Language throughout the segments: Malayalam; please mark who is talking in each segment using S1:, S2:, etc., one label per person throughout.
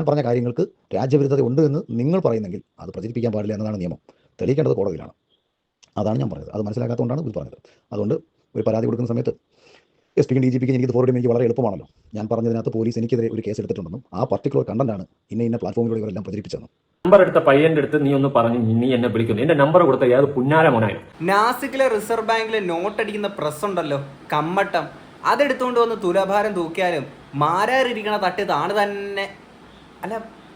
S1: ഞാൻ പറഞ്ഞ കാര്യങ്ങൾക്ക് രാജ്യവിരുദ്ധത ഉണ്ട് എന്ന് നിങ്ങൾ പറയുന്നെങ്കിൽ അത് പ്രചരിപ്പിക്കാൻ പാടില്ല എന്നതാണ് നിയമം. തെളിയിക്കേണ്ടത് കോടതിയിലാണ്. അതാണ് ഞാൻ പറഞ്ഞത് അത് മനസ്സിലാക്കാത്തതുകൊണ്ടാണ് ഇത് പറഞ്ഞത്. അതുകൊണ്ട് ഒരു പരാതി കൊടുക്കുന്ന സമയത്ത് എസ് പിക്കും ഡി ജി പിക്കും എനിക്ക് ഫോർവേഡ് എനിക്ക് വളരെ എളുപ്പമാണല്ലോ. ഞാൻ പറഞ്ഞതിനകത്ത് പോലീസ് എനിക്കെതിരെ ഒരു കേസ് എടുത്തിട്ടുണ്ടെന്നും ആ പർട്ടിക്കുലർ കണ്ടന്റാണ് ഇന്ന ഇന്ന പ്ലാറ്റ്ഫോമിലൂടെ ഇവരെല്ലാം പ്രചരിപ്പിച്ചതെന്നും.
S2: നമ്പർ എടുത്ത പയ്യന്റെ അടുത്ത് നീ ഒന്ന് പറഞ്ഞു നീ എന്നെ വിളിക്കുന്നു. എന്റെ നമ്പർ കൊടുത്ത ഏത് പുന്നാരമോനായി
S3: നാസിക്കിലെ റിസർവ് ബാങ്കിലെ നോട്ട് അടിക്കുന്ന പ്രസ് ഉണ്ടല്ലോ. കമ്മട്ടം. അതെടുത്തുകൊണ്ട് വന്ന് തുലഭാരം തൂക്കിയാലും മാരാറിരിക്കണ തട്ടി താണ് തന്നെ. അല്ല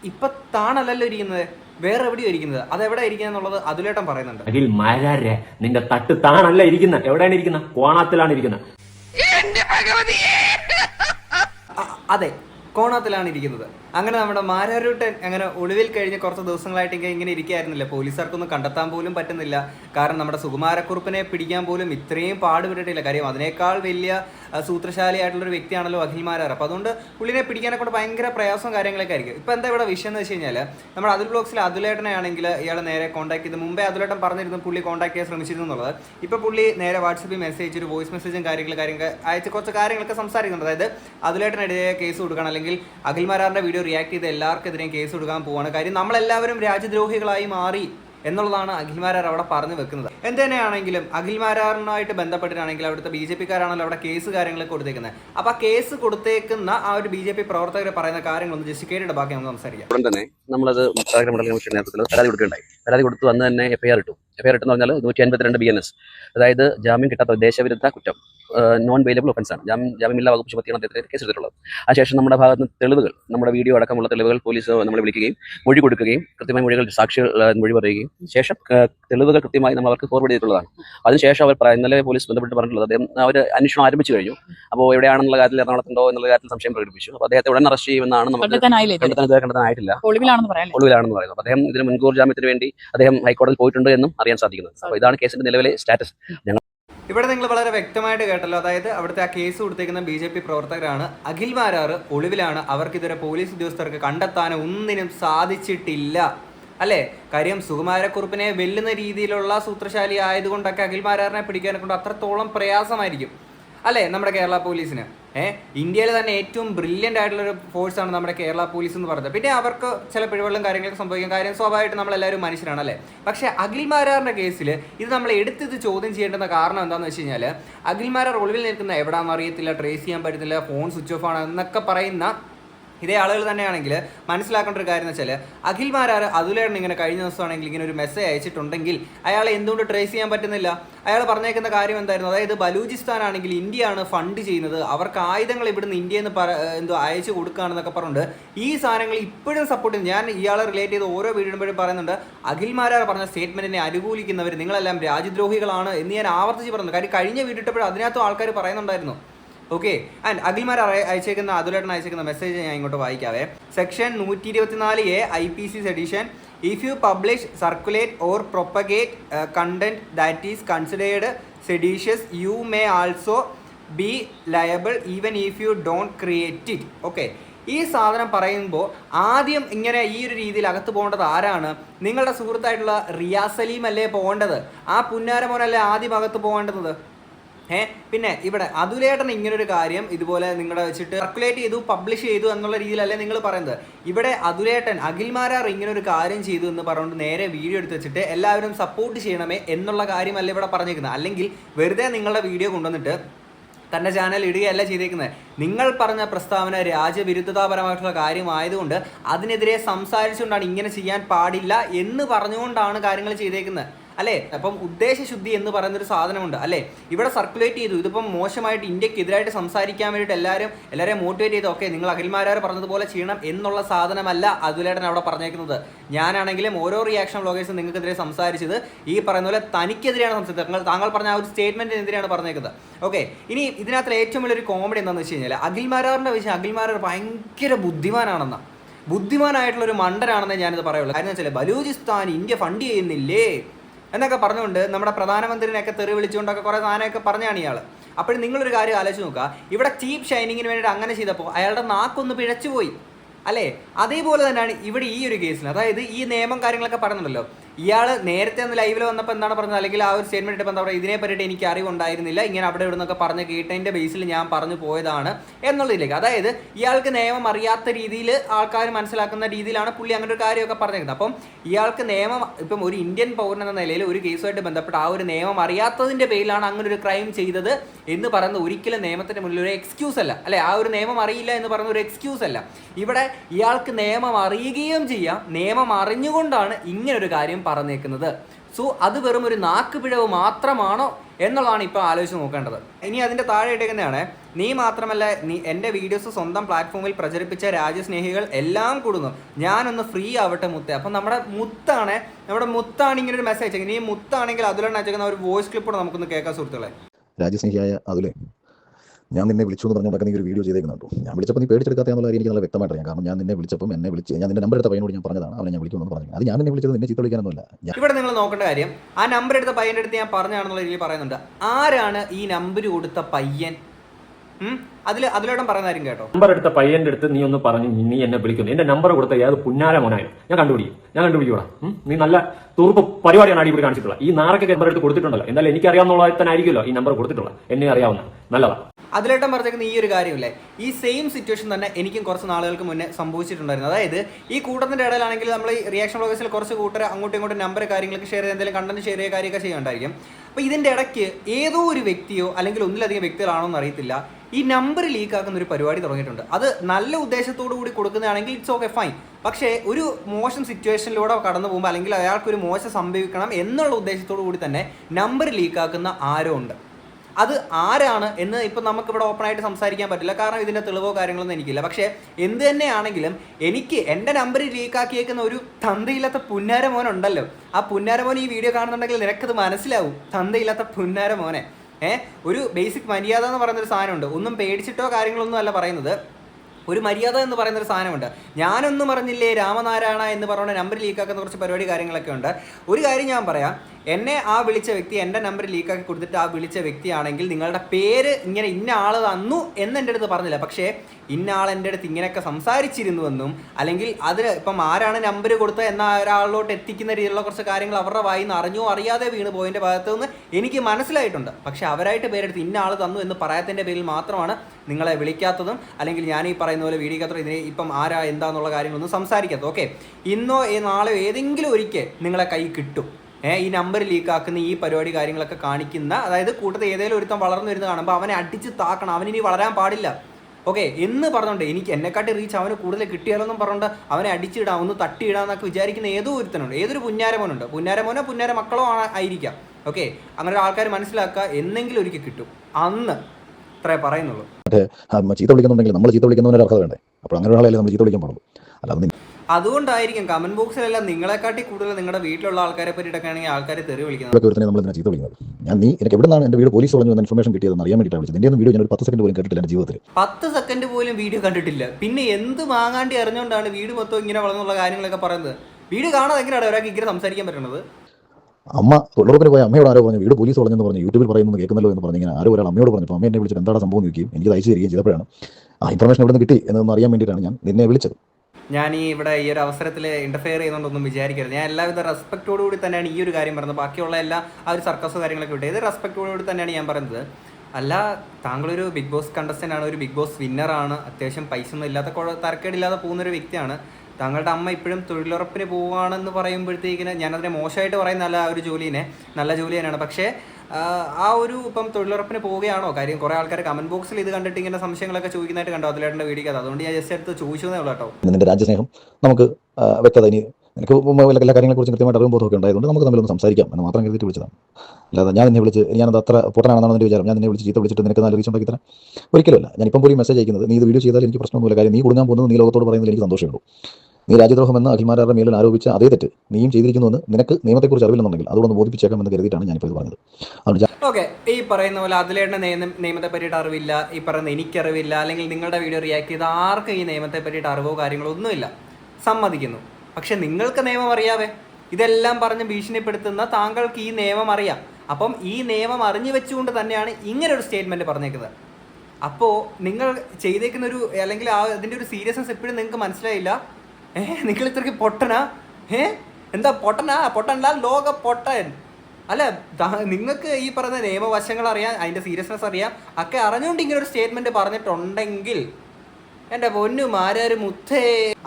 S3: ഇപ്പൊ താണല്ലല്ലോ ഇരിക്കുന്നത്. വേറെ എവിടെയോ ഇരിക്കുന്നത്? അത് എവിടെ ഇരിക്കുന്നത് അതിലേട്ടം അതുലേട്ടൻ പറയുന്നുണ്ട്.
S2: അഖിൽ മാരാരെ നിന്റെ തട്ട് താണല്ല ഇരിക്കുന്നത് എവിടെയാണ് ഇരിക്കുന്നത് കോണാത്തിലാണ് ഇരിക്കുന്നത്
S3: അതെ കോണാത്തിലാണ് ഇരിക്കുന്നത്. അങ്ങനെ നമ്മുടെ മാരാരൂട്ടൻ അങ്ങനെ ഒളിവിൽ കഴിഞ്ഞ കുറച്ച് ദിവസങ്ങളായിട്ട് ഇങ്ങനെ ഇരിക്കുകയായിരുന്നില്ല? പോലീസുകാർക്കൊന്നും കണ്ടെത്താൻ പോലും പറ്റുന്നില്ല. കാരണം നമ്മുടെ സുകുമാരക്കുറുപ്പിനെ പിടിക്കാൻ പോലും ഇത്രയും പാടുപെട്ടിട്ടില്ല. കാര്യം അതിനേക്കാൾ വലിയ ആ, സൂത്രശാലിയായിട്ടുള്ള ഒരു വ്യക്തിയാണല്ലോ അഖിൽ മാരാർ. അപ്പോൾ അതുകൊണ്ട് പുള്ളിനെ പിടിക്കാനെ കൊണ്ട് ഭയങ്കര പ്രയാസവും കാര്യങ്ങളൊക്കെ ആയിരിക്കും. ഇപ്പോൾ എന്താ ഇവിടെ വിഷയം എന്ന് വെച്ച് കഴിഞ്ഞാൽ നമ്മുടെ അതുൽ ബ്ലോക്സിൽ അതുലേട്ടനെ ആണെങ്കിൽ ഇയാൾ നേരെ കോൺടാക്ട് ചെയ്ത് മുമ്പേ അതുലേട്ടൻ പറഞ്ഞിരുന്നു പുള്ളി കോൺടാക്ട് ചെയ്യാൻ ശ്രമിച്ചിരുന്നു എന്നുള്ളത്. ഇപ്പോൾ പുള്ളി നേരെ വാട്സപ്പിൽ മെസ്സേജ് ഒരു വോയിസ് മെസ്സേജും കാര്യങ്ങളും കാര്യങ്ങൾ അയച്ച് കുറച്ച് കാര്യങ്ങളൊക്കെ സംസാരിക്കുന്നുണ്ട്. അതായത് അതുലേട്ടനെതിരെ കേസ് കൊടുക്കണം അല്ലെങ്കിൽ അഖിൽ മാരാറിന്റെ വീഡിയോ റിയാക്ട് ചെയ്ത് എല്ലാവർക്കെതിരെയും കേസ് കൊടുക്കാൻ പോവാണ്. കാര്യം നമ്മളെല്ലാവരും രാജ്യദ്രോഹികളായി മാറി എന്നുള്ളതാണ് അഖിൽ മാരാർ അവിടെ പറഞ്ഞു വെക്കുന്നത്. എന്ത് തന്നെയാണെങ്കിലും അഖിൽ ബന്ധപ്പെട്ടിട്ടാണെങ്കിൽ അവിടുത്തെ ബി ജെ പിക്കാരാണല്ലോ അവിടെ കേസ് കാര്യങ്ങളൊക്കെ കൊടുത്തേക്കുന്നത് അപ്പൊ ആ കേസ് കൊടുത്തേക്കുന്ന ആ ഒരു ബി ജെ പി പ്രവർത്തകർ പറയുന്ന കാര്യങ്ങളൊന്ന് ജസ്റ്റിക്കേറ്റഡ് ബാക്കി നമുക്ക് സംസാരിക്കാം.
S4: ഉടൻ തന്നെ നമ്മളത് കമ്മീഷൻ നേതൃത്വത്തിൽ പരാതി കൊടുക്കുകയുണ്ടായി. പരാതി കൊടുത്തു അന്ന് തന്നെ എഫ്ഐആർ ഇട്ടു. എഫ്ഐആർ ഇട്ടെന്ന് പറഞ്ഞാൽ നൂറ്റി അൻപത്തിരണ്ട് ബി എൻ എസ് അതായത് ജാമ്യം കിട്ടാത്ത ദേശവിരുദ്ധ കുറ്റം. നോൺ വെയിലബിൾ ഒഫൻസ് ആണ്. ജാമ്യം ജാമ്യമില്ലാ വകുപ്പ് ചുമത്തിയാണ് അദ്ദേഹത്തിന് കേസ് എടുത്തിട്ടുള്ളത്. അതിനുശേഷം നമ്മുടെ ഭാഗത്ത് നിന്ന് തെളിവുകൾ നമ്മുടെ വീഡിയോ അടക്കമുള്ള തെളിവുകൾ പോലീസ് നമ്മളെ വിളിക്കുകയും മൊഴി കൊടുക്കുകയും കൃത്യമായ മൊഴികൾ സാക്ഷികൾ മൊഴി പറയുകയും ശേഷം തെളിവുകൾ കൃത്യമായി നമ്മൾ അവർക്ക് ഫോർവേഡ് ചെയ്തിട്ടുള്ളതാണ്. അതിനുശേഷം അവർ ഇന്നലെ പോലീസ് ബന്ധപ്പെട്ട് പറഞ്ഞിട്ടുള്ളത് അദ്ദേഹം അവർ അന്വേഷണം ആരംഭിച്ചു കഴിഞ്ഞു. അപ്പോൾ എവിടെയാണെന്നുള്ള കാര്യത്തിൽ എറണാകുളത്തുണ്ടോ എന്നുള്ള കാര്യത്തിൽ സംശയം പ്രകടിപ്പിച്ചു. അപ്പോൾ അദ്ദേഹത്തെ ഉടൻ അറസ്റ്റ് ചെയ്യുമെന്നാണ് നമുക്ക് കണ്ടെത്താനായിട്ടില്ല.
S5: ഒളിവിലാണെന്ന്
S4: പറയുന്നത് അപ്പോൾ അദ്ദേഹം ഇതിന് മുൻകൂർ ജാമ്യത്തിന് വേണ്ടി അദ്ദേഹം ഹൈക്കോടതിയിൽ പോയിട്ടുണ്ട് എന്നും അറിയാൻ സാധിക്കുന്നത് അപ്പോൾ ഇതാണ് കേസിന്റെ നിലവിലെ സ്റ്റാറ്റസ്.
S3: ഇവിടെ നിങ്ങൾ വളരെ വ്യക്തമായിട്ട് കേട്ടല്ലോ. അതായത് അവിടുത്തെ ആ കേസ് കൊടുത്തേക്കുന്ന ബി ജെ പി പ്രവർത്തകരാണ് അഖിൽ മാരാറ് ഒളിവിലാണ്. അവർക്ക് ഇതുവരെ പോലീസ് ഉദ്യോഗസ്ഥർക്ക് കണ്ടെത്താൻ ഒന്നിനും സാധിച്ചിട്ടില്ല. അല്ലേ? കാര്യം സുകുമാരക്കുറുപ്പിനെ വെല്ലുന്ന രീതിയിലുള്ള സൂത്രശാലി ആയതുകൊണ്ടൊക്കെ അഖിൽ മാരാറിനെ പിടിക്കാനെ കൊണ്ട് അത്രത്തോളം പ്രയാസമായിരിക്കും. അല്ലേ? നമ്മുടെ കേരള പോലീസിന്. ഏഹ് ഇന്ത്യയിൽ തന്നെ ഏറ്റവും ബ്രില്യന്റ് ഫോഴ്സ് ആണ് നമ്മുടെ കേരള പോലീസ് എന്ന് പറയുന്നത്. പിന്നെ അവർക്ക് ചില പിഴവുകളും കാര്യങ്ങളൊക്കെ സംഭവിക്കും. കാര്യം സ്വാഭാവികമായിട്ട് നമ്മളെല്ലാവരും മനുഷ്യരാണ് അല്ലേ? പക്ഷേ അഖിൽമാരാറിന്റെ കേസിൽ ഇത് നമ്മൾ എടുത്തിത് ചോദ്യം ചെയ്യേണ്ടുന്ന കാരണം എന്താണെന്ന് വെച്ച് കഴിഞ്ഞാൽ അഖിൽമാരാർ ഒളിവിൽ നിൽക്കുന്ന എവിടെയാണെന്ന് അറിയത്തില്ല ട്രേസ് ചെയ്യാൻ പറ്റുന്നില്ല ഫോൺ സ്വിച്ച് ഓഫ് ആണ് എന്നൊക്കെ പറയുന്ന ഇതേ ആളുകൾ തന്നെയാണെങ്കിൽ മനസ്സിലാക്കേണ്ട ഒരു കാര്യം എന്ന് വെച്ചാൽ അഖിൽ മാരാർ ഇങ്ങനെ കഴിഞ്ഞ ദിവസമാണെങ്കിൽ ഇങ്ങനെ ഒരു മെസ്സേജ് അയച്ചിട്ടുണ്ടെങ്കിൽ അയാളെ എന്തുകൊണ്ട് ട്രേസ് ചെയ്യാൻ പറ്റുന്നില്ല? അയാൾ പറഞ്ഞേക്കുന്ന കാര്യം എന്തായിരുന്നു? അതായത് ബലൂചിസ്ഥാൻ ആണെങ്കിൽ ഇന്ത്യയാണ് ഫണ്ട് ചെയ്യുന്നത്. അവർക്ക് ആയുധങ്ങൾ ഇവിടുന്ന് ഇന്ത്യയിൽ നിന്ന് പറ എന്തോ അയച്ചു കൊടുക്കുകയാണെന്നൊക്കെ പറഞ്ഞുകൊണ്ട് ഈ സാധനങ്ങൾ ഇപ്പോഴും സപ്പോർട്ട് ചെയ്യും ഞാൻ ഇയാളെ റിലേറ്റ് ചെയ്ത് ഓരോ വീഡിയോടുമ്പോഴും പറയുന്നുണ്ട്. അഖിൽ മാരാർ പറഞ്ഞ സ്റ്റേറ്റ്മെന്റിനെ അനുകൂലിക്കുന്നവർ നിങ്ങളെല്ലാം രാജ്യദ്രോഹികളാണ് എന്ന് ഞാൻ ആവർത്തിച്ച് പറഞ്ഞു കാര്യം കഴിഞ്ഞ വീഡിയോ ഇട്ടപ്പോഴും അതിനകത്തും ആൾക്കാർ പറയുന്നുണ്ടായിരുന്നു. ഓക്കെ ആൻഡ് അഖിൽമാർ അയ- അയച്ചേക്കുന്ന അതുലേട്ടൻ അയച്ചേക്കുന്ന മെസ്സേജ് ഞാൻ ഇങ്ങോട്ട് വായിക്കാവേ. സെക്ഷൻ നൂറ്റി ഇരുപത്തിനാല് A I P C sedition if you publish circulate or propagate content that is considered seditious you may also be liable even if you don't create it okay ഈ സാധനം പറയുമ്പോൾ ആദ്യം ഇങ്ങനെ ഈ ഒരു രീതിയിൽ അകത്ത് പോകേണ്ടത് ആരാണ്? നിങ്ങളുടെ സുഹൃത്തായിട്ടുള്ള റിയാസലീം അല്ലേ പോകേണ്ടത്? ആ പുന്നാരമോനല്ലേ ആദ്യം അകത്ത് പോകേണ്ടത്? ഏ പിന്നെ ഇവിടെ അതുലേട്ടൻ ഇങ്ങനൊരു കാര്യം ഇതുപോലെ നിങ്ങളുടെ വെച്ചിട്ട് സർക്കുലേറ്റ് ചെയ്തു പബ്ലിഷ് ചെയ്തു എന്നുള്ള രീതിയിലല്ലേ നിങ്ങൾ പറയുന്നത്. ഇവിടെ അതുലേട്ടൻ അഖിൽമാരാർ ഇങ്ങനൊരു കാര്യം ചെയ്തു എന്ന് പറഞ്ഞുകൊണ്ട് നേരെ വീഡിയോ എടുത്ത് വെച്ചിട്ട് എല്ലാവരും സപ്പോർട്ട് ചെയ്യണമേ എന്നുള്ള കാര്യമല്ല ഇവിടെ പറഞ്ഞിരിക്കുന്നത് അല്ലെങ്കിൽ വെറുതെ നിങ്ങളുടെ വീഡിയോ കൊണ്ടുവന്നിട്ട് തന്റെ ചാനൽ ഇടുകയല്ല ചെയ്തേക്കുന്നത്. നിങ്ങൾ പറഞ്ഞ പ്രസ്താവന രാജ്യവിരുദ്ധതാപരമായിട്ടുള്ള കാര്യമായതുകൊണ്ട് അതിനെതിരെ സംസാരിച്ചുകൊണ്ടാണ് ഇങ്ങനെ ചെയ്യാൻ പാടില്ല എന്ന് പറഞ്ഞുകൊണ്ടാണ് കാര്യങ്ങൾ ചെയ്തേക്കുന്നത്. അല്ലേ? അപ്പം ഉദ്ദേശശുദ്ധി എന്ന് പറയുന്നൊരു സാധനമുണ്ട്. അല്ലേ? ഇവിടെ സർക്കുലേറ്റ് ചെയ്തു. ഇതിപ്പം മോശമായിട്ട് ഇന്ത്യക്കെതിരായിട്ട് സംസാരിക്കാൻ വേണ്ടിയിട്ട് എല്ലാവരും എല്ലാവരെയും മോട്ടിവേറ്റ് ചെയ്ത്. ഓക്കെ നിങ്ങൾ അഖിൽമാരാർ പറഞ്ഞതുപോലെ ചെയ്യണം എന്നുള്ള സാധനമല്ല അതുലേട്ടൻ അവിടെ പറഞ്ഞേക്കുന്നത്. ഞാനാണെങ്കിലും ഓരോ റിയാക്ഷൻ വ്ളോഗേഴ്സും നിങ്ങൾക്കെതിരെ സംസാരിച്ചത് ഈ പറയുന്ന പോലെ തനിക്കെതിരെയാണ് സംസാരിച്ചത്. താങ്കൾ പറഞ്ഞ ആ ഒരു സ്റ്റേറ്റ്മെന്റിനെതിരെയാണ് പറഞ്ഞേക്കുന്നത്. ഓക്കെ ഇനി ഇതിനകത്ത് ഏറ്റവും വലിയൊരു കോമഡി എന്താണെന്ന് വെച്ച് കഴിഞ്ഞാൽ അഖിൽമാരാറിന്റെ വിഷയം അഖിൽമാരാർ ഭയങ്കര ബുദ്ധിമാനാണെന്നാണ് ബുദ്ധിമാനായിട്ടുള്ള ഒരു മണ്ടനാണെന്നേ ഞാനിത് പറയുള്ളൂ. കാര്യം വെച്ചാൽ ബലൂചിസ്ഥാൻ ഇന്ത്യ ഫണ്ട് ചെയ്യുന്നില്ലേ? എന്നൊക്കെ പറഞ്ഞുകൊണ്ട് നമ്മുടെ പ്രധാനമന്ത്രിനെയൊക്കെ തെറി വിളിച്ചുകൊണ്ടൊക്കെ കുറേ സാധനമൊക്കെ പറഞ്ഞാണ് ഇയാൾ അപ്പോൾ നിങ്ങളൊരു കാര്യം ആലോചിച്ച് നോക്കുക. ഇവിടെ ചീപ്പ് ഷൈനിങ്ങിന് വേണ്ടിയിട്ട് അങ്ങനെ ചെയ്തപ്പോൾ അയാളുടെ നാക്കൊന്ന് പിഴച്ചുപോയി. അല്ലേ? അതേപോലെ തന്നെയാണ് ഇവിടെ ഈ ഒരു കേസിൽ അതായത് ഈ നിയമം കാര്യങ്ങളൊക്കെ പറയുന്നുണ്ടല്ലോ ഇയാൾ നേരത്തെ ഒന്ന് ലൈവിൽ വന്നപ്പോൾ എന്താണ് പറഞ്ഞത്? അല്ലെങ്കിൽ ആ ഒരു സ്റ്റേറ്റ്മെന്റ് ഇട്ടപ്പോൾ എന്താ പറയുക? ഇതിനെ പറ്റിയിട്ട് എനിക്ക് അറിവുണ്ടായിരുന്നില്ല. ഇങ്ങനെ അവിടെ ഇവിടെ നിന്നൊക്കെ പറഞ്ഞ് കേട്ടതിന്റെ ബേസിൽ ഞാൻ പറഞ്ഞു പോയതാണ് എന്നുള്ളതിലേക്ക്. അതായത് ഇയാൾക്ക് നിയമം അറിയാത്ത രീതിയിൽ ആൾക്കാർ മനസ്സിലാക്കുന്ന രീതിയിലാണ് പുള്ളി അങ്ങനെ ഒരു കാര്യമൊക്കെ പറഞ്ഞിരുന്നത്. അപ്പം ഇയാൾക്ക് നിയമം ഇപ്പം ഒരു ഇന്ത്യൻ പൗരൻ എന്ന നിലയിൽ ഒരു കേസുമായിട്ട് ബന്ധപ്പെട്ട് ആ ഒരു നിയമം അറിയാത്തതിന്റെ പേരിലാണ് അങ്ങനെ ഒരു ക്രൈം ചെയ്തത് എന്ന് പറയുന്നത് ഒരിക്കലും നിയമത്തിന്റെ മുന്നിൽ ഒരു എക്സ്ക്യൂസ് അല്ല. അല്ലെ? ആ ഒരു നിയമം അറിയില്ല എന്ന് പറയുന്ന ഒരു എക്സ്ക്യൂസ് അല്ല. ഇവിടെ ഇയാൾക്ക് നിയമം അറിയുകയും ചെയ്യാം. നിയമം അറിഞ്ഞുകൊണ്ടാണ് ഇങ്ങനൊരു കാര്യം പറഞ്ഞേക്കുന്നത്. സോ അത് വെറും ഒരു നാക്ക് പിഴവ് മാത്രമാണോ എന്നുള്ളതാണ് ഇപ്പോൾ ആലോചിച്ച് നോക്കേണ്ടത്. ഇനി അതിന്റെ താഴെ ഇട്ടേക്കുന്നതാണ് നീ മാത്രമല്ല നീ എന്റെ വീഡിയോസ് സ്വന്തം പ്ലാറ്റ്ഫോമിൽ പ്രചരിപ്പിച്ച രാജ്യസ്നേഹികൾ എല്ലാം കൂടുന്നു. ഞാനൊന്ന് ഫ്രീ ആവട്ടെ മുത്തേ. അപ്പം നമ്മുടെ മുത്താണ് നമ്മുടെ മുത്താണ് ഇങ്ങനെ ഒരു മെസ്സേജ് ഇനി മുത്താണെങ്കിൽ അതിലാണ് അയച്ചേക്കുന്ന ഒരു വോയിസ് ക്ലിപ്പ് നമുക്കൊന്ന് കേൾക്കാൻ സുഹൃത്തുക്കളെ.
S1: രാജ്യസ്നേഹിയായ അതിലെ ഞാൻ നിന്നെ വിളിച്ചു എന്ന് പറഞ്ഞുകൊണ്ടൊക്കെ നീ ഒരു വീഡിയോ ചെയ്തേക്കുന്നുണ്ടോ ഞാൻ വിളിച്ചപ്പോൾ നീ പേടിച്ചെടുക്കാത്ത എന്നുള്ള എനിക്ക് നല്ല വ്യക്തമായിട്ട് അറിയാം കാരണം ഞാൻ നിന്നെ വിളിച്ചപ്പോൾ എന്നെ വിളിച്ച് ഞാൻ നിന്റെ നമ്പർ എടുത്ത പയ്യനോട് ഞാൻ പറഞ്ഞതാണ്. അവനെ ഞാൻ വിളിക്കുമെന്ന് പറഞ്ഞു അത് ഞാൻ നിന്നെ വിളിച്ചത് നിന്നെ ചീത്ത വിളിക്കാനൊന്നുമല്ല.
S3: ഇവിടെ നിങ്ങൾ നോക്കേണ്ട കാര്യം ആ നമ്പർ എടുത്ത പയ്യന്റെ അടുത്ത് ഞാൻ പറഞ്ഞാണെന്നുള്ള രീതിയിൽ പറയുന്നുണ്ട്. ആരാണ് ഈ നമ്പർ കൊടുത്ത പയ്യൻ? അതിൽ അതിലോടം പറയുന്ന കാര്യം കേട്ടോ.
S2: നമ്പർ എടുത്ത പയ്യന്റെ അടുത്ത് നീ ഒന്ന് പറഞ്ഞു നീ എന്നെ വിളിക്കുന്നു. എന്റെ നമ്പർ കൊടുത്ത ഏത് പുന്നാര മോനായിരുന്നു ഞാൻ കണ്ടുപിടിക്കും. ഞാൻ കണ്ടുപിടിക്കൂടാ. നീ നല്ല തുറുപ്പ് പരിപാടിയാണ് അടിപൊളി കാണിച്ചിട്ടുള്ള ഈ നാറൊക്കെ നമ്പർ എടുത്ത് കൊടുത്തിട്ടുണ്ടല്ലോ. എന്തായാലും എനിക്ക് തന്നെ ആയിരിക്കുമല്ലോ ഈ നമ്പർ കൊടുത്തിട്ടുള്ളത്. എന്നെ അറിയാവുന്ന. നല്ലതാ.
S3: അതിലേട്ടം പറഞ്ഞേക്കുന്ന ഈ ഒരു കാര്യമില്ലേ? ഈ സെയിം സിറ്റുവേഷൻ തന്നെ എനിക്കും കുറച്ച് നാളുകൾക്ക് മുന്നേ സംഭവിച്ചിട്ടുണ്ടായിരുന്നു. അതായത് ഈ കൂട്ടത്തിന്റെ ഇടയിലാണെങ്കിൽ നമ്മൾ ഈ റിയാക്ഷൻ ബ്ലോഗേഴ്സിൽ കുറച്ച് കൂട്ടർ അങ്ങോട്ടും ഇങ്ങോട്ടും നമ്പർ കാര്യങ്ങളൊക്കെ ഷെയർ ചെയ്ത് എന്തെങ്കിലും കണ്ടന്റ് ഷെയർ ചെയ്യുക കാര്യമൊക്കെ ചെയ്യുന്നുണ്ടായിരിക്കും അപ്പോൾ ഇതിന്റെ ഇടയ്ക്ക് ഏതോ ഒരു വ്യക്തിയോ അല്ലെങ്കിൽ ഒന്നിലധികം വ്യക്തികളാണോ എന്ന് അറിയത്തില്ല. ഈ നമ്പർ ലീക്ക് ആക്കുന്ന ഒരു പരിപാടി തുടങ്ങിയിട്ടുണ്ട്. അത് നല്ല ഉദ്ദേശത്തോടു കൂടി കൊടുക്കുന്നതാണെങ്കിൽ ഇറ്റ്സ് ഓക്കെ ഫൈൻ പക്ഷേ ഒരു മോശം സിറ്റുവേഷനിലൂടെ കടന്നു പോകുമ്പോൾ അല്ലെങ്കിൽ അയാൾക്ക് ഒരു മോശം സംഭവിക്കണം എന്നുള്ള ഉദ്ദേശത്തോടു കൂടി തന്നെ നമ്പർ ലീക്ക് ആക്കുന്ന ആരോ ഉണ്ട്. അത് ആരാണ് എന്ന് ഇപ്പം നമുക്കിവിടെ ഓപ്പൺ ആയിട്ട് സംസാരിക്കാൻ പറ്റില്ല. കാരണം ഇതിന്റെ തെളിവോ കാര്യങ്ങളൊന്നും എനിക്കില്ല. പക്ഷേ എന്ത് തന്നെയാണെങ്കിലും എനിക്ക് എന്റെ നമ്പർ ലീക്കാക്കിയേക്കുന്ന ഒരു തന്തയില്ലാത്ത പുന്നാരമോനുണ്ടല്ലോ ആ പുന്നാരമോൻ ഈ വീഡിയോ കാണുന്നുണ്ടെങ്കിൽ നിനക്കത് മനസ്സിലാവും. തന്തയില്ലാത്ത പുന്നാര മോനെ ഏഹ് ഒരു ബേസിക് മര്യാദ എന്ന് പറയുന്നൊരു സാധനമുണ്ട്. ഒന്നും പേടിച്ചിട്ടോ കാര്യങ്ങളൊന്നും അല്ല പറയുന്നത്. ഒരു മര്യാദ എന്ന് പറയുന്ന ഒരു സാധനമുണ്ട്. ഞാനൊന്നും പറഞ്ഞില്ലേ രാമനാരായണ എന്ന് പറഞ്ഞ നമ്പർ ലീക്കാക്കുന്ന കുറച്ച് പരിപാടി കാര്യങ്ങളൊക്കെ ഉണ്ട്. ഒരു കാര്യം ഞാൻ പറയാം. എന്നെ ആ വിളിച്ച വ്യക്തി എന്റെ നമ്പർ ലീക്കാക്കി കൊടുത്തിട്ട് ആ വിളിച്ച വ്യക്തിയാണെങ്കിൽ നിങ്ങളുടെ പേര് ഇങ്ങനെ ഇന്ന ആൾ തന്നു എന്ന് എന്റെ അടുത്ത് പറഞ്ഞില്ല. പക്ഷേ ഇന്ന ആൾ എന്റെ അടുത്ത് ഇങ്ങനെയൊക്കെ സംസാരിച്ചിരുന്നുവെന്നും അല്ലെങ്കിൽ അത് ഇപ്പം ആരാണ് നമ്പർ കൊടുത്തത് എന്ന ഒരാളിലോട്ട് എത്തിക്കുന്ന രീതിയിലുള്ള കുറച്ച് കാര്യങ്ങൾ അവരുടെ വായിൽ നിന്ന് അറിഞ്ഞോ അറിയാതെ വീണ് പോയതിന്റെ ഭാഗത്തു നിന്ന് എനിക്ക് മനസ്സിലായിട്ടുണ്ട്. പക്ഷേ അവരായിട്ട് പേരെടുത്ത് ഇന്ന ആൾ തന്നു എന്ന് പറയാത്തതിന്റെ പേരിൽ മാത്രമാണ് നിങ്ങളെ വിളിക്കാത്തതും അല്ലെങ്കിൽ ഞാൻ ഈ പറയുന്ന പോലെ വീഡിയോ കത്ര ഇതിനെ ഇപ്പം ആരാ എന്താന്നുള്ള കാര്യങ്ങളൊന്നും സംസാരിക്കാത്തത്. ഓക്കെ. ഇന്നോ നാളെയോ ഏതെങ്കിലും ഒരിക്കൽ നിങ്ങളെ കൈ കിട്ടും. ഈ നമ്പർ ലീക്കാക്കുന്ന ഈ പരിപാടി കാര്യങ്ങളൊക്കെ കാണിക്കുന്ന അതായത് കൂട്ടത്തിൽ ഏതെങ്കിലും ഒരുത്തം വളർന്നു വരുന്ന കാണുമ്പോൾ അവനെ അടിച്ച് താക്കണം അവനിനി വളരാൻ പാടില്ല. ഓക്കെ എന്ന് പറഞ്ഞുകൊണ്ട് എനിക്ക് എന്നെക്കാട്ടി റീച്ച് അവന് കൂടുതൽ കിട്ടിയാലോന്നും പറഞ്ഞുകൊണ്ട് അവനെ അടിച്ചിടാം ഒന്ന് തട്ടിയിടാന്നൊക്കെ വിചാരിക്കുന്ന ഏതോ ഒരുത്തനുണ്ട് ഏതൊരു പുന്നാരമോനുണ്ട്. പുന്നാരമോനോ പുന്നാര മക്കളോ ആയിരിക്കാം. ഓക്കെ അങ്ങനെ ആൾക്കാർ മനസ്സിലാക്കുക എന്നെങ്കിലും ഒരിക്കൽ കിട്ടും. അന്ന് ഇത്രേ പറയുന്നുള്ളൂ.
S1: ചീത്ത വിളിക്കുന്നുണ്ടെങ്കിൽ നമ്മൾ ചീത്ത വിളിക്കുന്നവനൊരു അർഹത വേണ്ടേ? അപ്പോൾ അങ്ങനെ ഒരാളെ നമ്മൾ ചീത്ത വിളിക്കാൻ പാടുള്ളൂ? അല്ലാതെ
S3: അതുകൊണ്ടായിരിക്കും കമന്റ് ബോക്സിലെല്ലാം നിങ്ങളെക്കാട്ടി കൂടുതൽ നിങ്ങളുടെ വീട്ടിലുള്ള ആൾക്കാരെ പറ്റിയിട്ടൊക്കെ ആണെങ്കിൽ ആൾക്കാർ തെറി വിളിക്കുന്നത്.
S1: നമ്മൾ ഇതിനെ ചീത്ത വിളിക്കുന്നത് ഞാൻ നീ എനിക്ക് എവിടെ നിന്നാണ് എന്റെ വീട് പോലീസ് പറഞ്ഞു ഇൻഫർമേഷൻ കിട്ടിയതെന്ന് അറിയാൻ വേണ്ടിയിട്ടാണ് വിളിച്ചത്. എന്റെ വീഡിയോ ഞാൻ ഒരു പത്ത് സെക്കൻഡ് പോലും കേട്ടിട്ടില്ല എന്റെ ജീവിതത്തിൽ
S3: പത്ത് സെക്കൻഡ് പോലും വീഡിയോ കണ്ടിട്ടില്ല. പിന്നെ എന്ത് വാങ്ങാണ്ടി അറിഞ്ഞുകൊണ്ടാണ് വീട് മൊത്തം ഇങ്ങനെ വളർന്നുള്ള കാര്യങ്ങളൊക്കെ പറയുന്നത്? വീട് കാണാതെ എങ്ങനെയാണ് ഒരാൾക്ക് ഇങ്ങനെ സംസാരിക്കാൻ പറ്റുന്നത്
S1: അമ്മ തൊഴിലുറപ്പിന് പോയ അമ്മയോട് ആരോ പറഞ്ഞു വീട് പോലീസ് പറഞ്ഞെന്ന് പറഞ്ഞു യൂട്യൂബിൽ പറയുന്നത് കേൾക്കുന്നല്ലോ എന്ന് പറഞ്ഞു ഇങ്ങനെ ആരോ ഒരാൾ അമ്മയോട് പറഞ്ഞു. അപ്പോൾ അമ്മ എന്നെ വിളിച്ചിട്ട് എന്താണ് സംഭവം നോക്കിയും എനിക്ക് അയച്ചു തരികയും ചെയ്തപ്പോഴാണ് ആ ഇൻഫർമേഷൻ എവിടെ നിന്ന് കിട്ടി എന്നൊന്ന് അറിയാൻ വേണ്ടിയിട്ടാണ് ഞാൻ നിന്നെ വിളിച്ചത്.
S3: ഞാൻ ഈ ഇവിടെ ഈ ഒരു അവസരത്തിൽ ഇന്റർഫെയർ ചെയ്യുന്നുണ്ടൊന്നും വിചാരിക്കരുത്. ഞാൻ എല്ലാവിധ റെസ്പെക്റ്റോടു കൂടി തന്നെയാണ് ഈ ഒരു കാര്യം പറയുന്നത്. ബാക്കിയുള്ള എല്ലാ ആ ഒരു സർക്കസ് കാര്യങ്ങളൊക്കെ വിട്ടത് ഇത് റെസ്പെക്റ്റോടു കൂടി തന്നെയാണ് ഞാൻ പറയുന്നത്? അല്ല താങ്കളൊരു ബിഗ് ബോസ് കണ്ടസ്റ്റന്റ് ആണ് ഒരു ബിഗ് ബോസ് വിന്നറാണ് അത്യാവശ്യം പൈസ ഒന്നും ഇല്ലാത്ത തരക്കേടില്ലാതെ പോകുന്നൊരു വ്യക്തിയാണ്. താങ്കളുടെ അമ്മ ഇപ്പോഴും തൊഴിലുറപ്പിന് പോവുകയാണെന്ന് പറയുമ്പോഴത്തേക്കിന് ഞാനതിനെ മോശമായിട്ട് പറയുന്നല്ല ആ ഒരു ജോലിനെ നല്ല ജോലി തന്നെയാണ്. പക്ഷേ ആ, ഒരു ഇപ്പം തൊഴിലുറപ്പിന് പോവുകയാണോ? കാര്യം കുറേ ആൾക്കാർ കമന്റ് ബോക്സിൽ ഇത് കണ്ടിട്ട് ഇങ്ങനെ സംശയങ്ങളൊക്കെ ചോദിക്കുന്നതായിട്ട് കണ്ടോ അതിലേട്ടന്റെ വീഡിയോ അതുകൊണ്ട് ഞാൻ ജസ്റ്റ് എടുത്ത് ചോദിച്ചു കേട്ടോ.
S1: നിന്റെ രാജ്യസ്നേഹം നമുക്ക് വ്യക്തത ഇനി എനിക്ക് എല്ലാ കാര്യങ്ങളെ കാര്യങ്ങളെക്കുറിച്ച് കൃത്യമായിട്ട് അറിവും ബോധമൊക്കെ ഉണ്ടായതുകൊണ്ട് നമുക്ക് തമ്മിലൊന്ന് സംസാരിക്കാം. എന്ന് മാത്രം കരുതിയിട്ട് വിളിച്ചതാണ്. അല്ലാതെ ഞാൻ എന്നെ വിളിച്ച് ഞാനത് അത്ര പൊട്ടനാണെന്നാണ് എന്റെ വിചാരം. ഞാൻ നിന്നെ വിളിച്ച് ചീത്ത വിളിച്ചിട്ട് നിനക്ക് നല്ല റീച്ച് ഉണ്ടാക്കി തരാം ഒരിക്കലുമല്ല. ഞാനിപ്പം പോലും മെസ്സേജ് അയക്കുന്നത് നീ ഇത് വീഡിയോ ചെയ്താൽ എനിക്ക് പ്രശ്നമൊന്നുമില്ല. കാര്യം നീ കൊടുക്കാൻ പോകുന്നത് നീ ലോകത്തോട് പറയുന്നതിൽ എനിക്ക് സന്തോഷമുള്ളൂ നീ രാജ്യദ്രോഹം എന്ന അഖിൽമാരുടെ മേലിൽ ആരോപിച്ച അതേ തെറ്റ് നീയും ചെയ്തിരിക്കുന്നുവെന്ന് നിനക്ക് നിയമത്തെക്കുറിച്ച് അറിവില്ലെന്നുണ്ടെങ്കിൽ അതുകൊണ്ട് ബോധിപ്പിച്ചേക്കാം എന്ന് കരുതിയിട്ടാണ് ഞാനിപ്പോൾ ഇത് പറഞ്ഞത്.
S3: ഓക്കെ ഈ പറയുന്ന പോലെ അതിലേണ്ട നിയമ നിയമത്തെ പറ്റിയിട്ട് അറിവില്ല ഈ പറയുന്ന എനിക്കറിവില്ല അല്ലെങ്കിൽ നിങ്ങളുടെ വീഡിയോ റിയാക്ട് ചെയ്ത ആർക്കും ഈ നിയമത്തെ പറ്റിയിട്ട് അറിവോ കാര്യങ്ങളോ ഒന്നുമില്ല. സമ്മതിക്കുന്നു. പക്ഷെ നിങ്ങൾക്ക് നിയമം അറിയാവേ. ഇതെല്ലാം പറഞ്ഞ് ഭീഷണിപ്പെടുത്തുന്ന താങ്കൾക്ക് ഈ നിയമം അറിയാം. അപ്പം ഈ നിയമം അറിഞ്ഞു വെച്ചുകൊണ്ട് തന്നെയാണ് ഇങ്ങനെ ഒരു സ്റ്റേറ്റ്മെന്റ് പറഞ്ഞേക്കുന്നത്. അപ്പോൾ നിങ്ങൾ ചെയ്തേക്കുന്ന ഒരു അല്ലെങ്കിൽ ആ അതിന്റെ ഒരു സീരിയസ്നെസ് എപ്പോഴും നിങ്ങൾക്ക് മനസ്സിലായില്ല. നിങ്ങൾ ഇത്രയ്ക്ക് പൊട്ടനാ? ഏ എന്താ പൊട്ടനാ? പൊട്ടനല്ല ലോക പൊട്ടൻ. അല്ല നിങ്ങൾക്ക് ഈ പറഞ്ഞ നിയമവശങ്ങൾ അറിയാം അതിന്റെ സീരിയസ്നെസ് അറിയാം ഒക്കെ അറിഞ്ഞുകൊണ്ട് ഇങ്ങനെ ഒരു സ്റ്റേറ്റ്മെന്റ് പറഞ്ഞിട്ടുണ്ടെങ്കിൽ എന്റെ പൊന്നു മാരാര് മുത്തേ.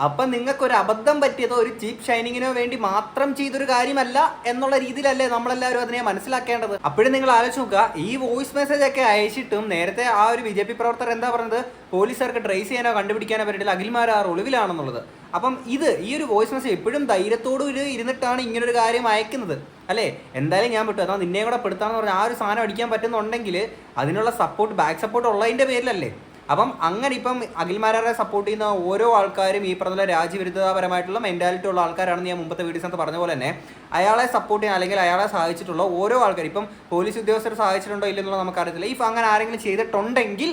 S3: അപ്പൊ നിങ്ങൾക്ക് ഒരു അബദ്ധം പറ്റിയതോ ഒരു ചീപ്പ് ഷൈനിങ്ങിനോ വേണ്ടി മാത്രം ചെയ്തൊരു കാര്യമല്ല എന്നുള്ള രീതിയിലല്ലേ നമ്മളെല്ലാവരും അതിനെ മനസ്സിലാക്കേണ്ടത്. അപ്പോഴും നിങ്ങൾ ആലോചിച്ച് നോക്കുക ഈ വോയിസ് മെസ്സേജ് ഒക്കെ അയച്ചിട്ടും നേരത്തെ ആ ഒരു ബി ജെ പി പ്രവർത്തകർ എന്താ പറഞ്ഞത്? പോലീസുകാർക്ക് ട്രേസ് ചെയ്യാനോ കണ്ടുപിടിക്കാനോ പറ്റില്ല അഖിൽമാരാർ ഒളിവിലാണെന്നുള്ളത് അപ്പം ഇത് ഈ ഒരു വോയിസ് മെസ്സേജ് എപ്പോഴും ധൈര്യത്തോടു ഇരുന്നിട്ടാണ് ഇങ്ങനൊരു കാര്യം അയക്കുന്നത്. അല്ലേ? എന്തായാലും ഞാൻ പെട്ടു അതാ നിന്നെ കൂടെ പെടുത്താന്ന് പറഞ്ഞാൽ ആ ഒരു സാധനം അടിക്കാൻ പറ്റുന്നുണ്ടെങ്കിൽ അതിനുള്ള സപ്പോർട്ട് ബാക്ക് സപ്പോർട്ട് ഉള്ളതിന്റെ പേരിലല്ലേ? അപ്പം അങ്ങനെ ഇപ്പം അഖിൽമാരെ സപ്പോർട്ട് ചെയ്യുന്ന ഓരോ ആൾക്കാരും ഈ പറഞ്ഞ രാജ്യവിരുദ്ധപരമായിട്ടുള്ള മെന്റാലിറ്റി ഉള്ള ആൾക്കാരാണെന്ന് ഞാൻ മുമ്പത്തെ വീഡിയോസിനകത്ത് പറഞ്ഞ പോലെ തന്നെ അയാളെ സപ്പോർട്ട് ചെയ്യാൻ അല്ലെങ്കിൽ അയാളെ സഹായിച്ചിട്ടുള്ള ഓരോ ആൾക്കാർ ഇപ്പം പോലീസ് ഉദ്യോഗസ്ഥർ സഹായിച്ചിട്ടുണ്ടോ ഇല്ലെന്നുള്ളത് നമുക്കറിയത്തില്ല. ഇപ്പം അങ്ങനെ ആരെങ്കിലും ചെയ്തിട്ടുണ്ടെങ്കിൽ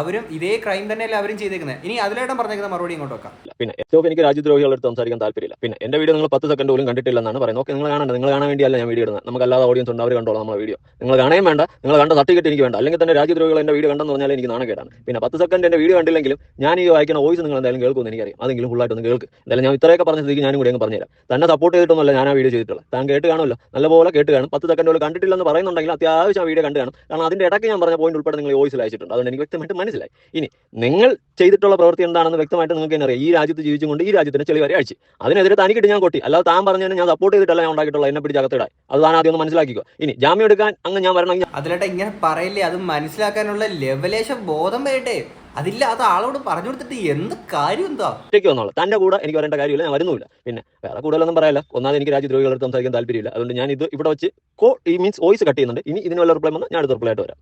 S3: അവരും ഇതേ ക്രൈം തന്നെയല്ലേ അവരും ചെയ്തേക്കുന്നത് ഇനി അതിലേട്ടം പറഞ്ഞേക്കുന്ന മറുപടി ഇങ്ങോട്ട് വെക്കാം.
S2: പിന്നെ ഏറ്റവും എനിക്ക് രാജ്യദ്രോഹികളെടുത്ത് സംസാരിക്കാൻ താല്പര്യമില്ല. പിന്നെ എന്റെ വീഡിയോ നിങ്ങൾ പത്ത് സെക്കൻഡ് പോലും കണ്ടിട്ടില്ലെന്നാണ് പറയുന്നത്. ഓക്കെ നിങ്ങൾ കാണണ്ട നിങ്ങൾ കാണാൻ വേണ്ടിയല്ല ഞാൻ വീഡിയോ ഇടുന്നത്. നമുക്ക് അല്ലാതെ ഓഡിയൻസ് ഉണ്ട് അവർ കണ്ടോളാം നമ്മുടെ വീഡിയോ നിങ്ങൾ കാണാൻ വേണ്ട നിങ്ങൾ കണ്ട സർട്ടിഫിക്കറ്റ് എനിക്ക് വേണ്ട. അല്ലെങ്കിൽ തന്നെ രാജ്യദ്രോഹികൾ എന്റെ വീഡിയോ കണ്ടെന്ന് പറഞ്ഞാൽ എനിക്ക് നാണക്കേടാണ് പിന്നെ പത്ത് സെക്കൻഡ് എന്റെ വീഡിയോ കണ്ടില്ലെങ്കിലും ഞാൻ ഈ വായിക്കുന്ന വോയിസ് നിങ്ങൾ എന്തായാലും കേൾക്കുമെന്ന് എനിക്കറിയാം. അതെങ്കിലും ഫുള്ളായിട്ട് ഒന്ന് കേൾക്ക്. എന്തായാലും ഞാൻ ഇത്രയൊക്കെ പറഞ്ഞ സ്ഥിതിക്ക് ഞാനും കൂടി അങ്ങ് പറഞ്ഞുതരാം. തന്നെ സപ്പോർട്ട് ചെയ്തിട്ടൊന്നുമല്ല ഞാൻ ആ വീഡിയോ ചെയ്തിട്ടുള്ളത്. താൻ കേട്ട് കാണുമല്ലോ. നല്ലപോലെ കേട്ട് കാണും. പത്ത് സെക്കൻഡ് പോലും കണ്ടിട്ടില്ലെന്ന് പറയുന്നുണ്ടെങ്കിൽ അത്യാവശ്യം ആ വീഡിയോ കണ്ടു കാണും. കാരണം അതിന്റെ ഇടയ്ക്ക് ഞാൻ പറഞ്ഞ പോയിന്റ് ഉൾപ്പെടെ നിങ്ങൾ വോയിസിൽ അയച്ചിട്ടുണ്ട്. അതുകൊണ്ട് എനിക്ക് വ്യക്തമായിട്ട് മനസ്സിലായി. ഇനി നിങ്ങൾ ചെയ്തിട്ടുള്ള പ്രവൃത്തി എന്താണെന്ന് വ്യക്തമായിട്ട് നിങ്ങൾക്ക് തന്നെ അറിയാം. ഈ രാജ്യത്ത് ജീവിച്ചുകൊണ്ട് ഈ രാജ്യത്തിന് ചെളി വരെ അഴിച്ച്. അതിനെതിരെ തനിക്കിട്ട് ഞാൻ കൊട്ടി. അല്ലാതെ താൻ പറഞ്ഞു ഞാൻ സപ്പോർട്ട് ചെയ്തിട്ടല്ല ഞാൻ ഉണ്ടാക്കിയിട്ടുള്ള എന്നെ പിടിച്ച് അകത്തിടാൻ. അത് താൻ ആദ്യം ഒന്ന് മനസ്സിലാക്കിക്കോ. ഇനി ജാമ്യം എടുക്കാൻ അങ്ങ് ഞാൻ വരണമെങ്കിൽ
S3: അതിലട്ടെ ഇങ്ങനെ പറയില്ലേ? അത് മനസ്സിലാക്കാനുള്ള ലെവലേഷൻ ബോധം വരട്ടെ. അതില്ല അത് ആളോട് പറഞ്ഞു കൊടുത്തിട്ട് എന്ത് കാര്യം എന്താ?
S2: ഒറ്റയ്ക്ക് വന്നോളാം. തന്റെ കൂടെ എനിക്ക് വരേണ്ട കാര്യമില്ല ഞാൻ വരുന്നില്ല പിന്നെ വേറെ കൂടുതലൊന്നും പറയാല്ല ഒന്നാമത് എനിക്ക് രാജ്യദ്രോഹികളെടുത്ത് സംസാരിക്കാൻ താല്പര്യമില്ല. അതുകൊണ്ട് ഞാൻ ഇത് ഇവിടെ വെച്ച് കോ ഈ മീൻസ് വോയിസ് കട്ട് ചെയ്യുന്നുണ്ട്. ഇനി ഇതിനുള്ള റിപ്ലൈ വന്നാൽ ഞാൻ അടുത്ത റിപ്ലൈ ആയിട്ട് വരാം.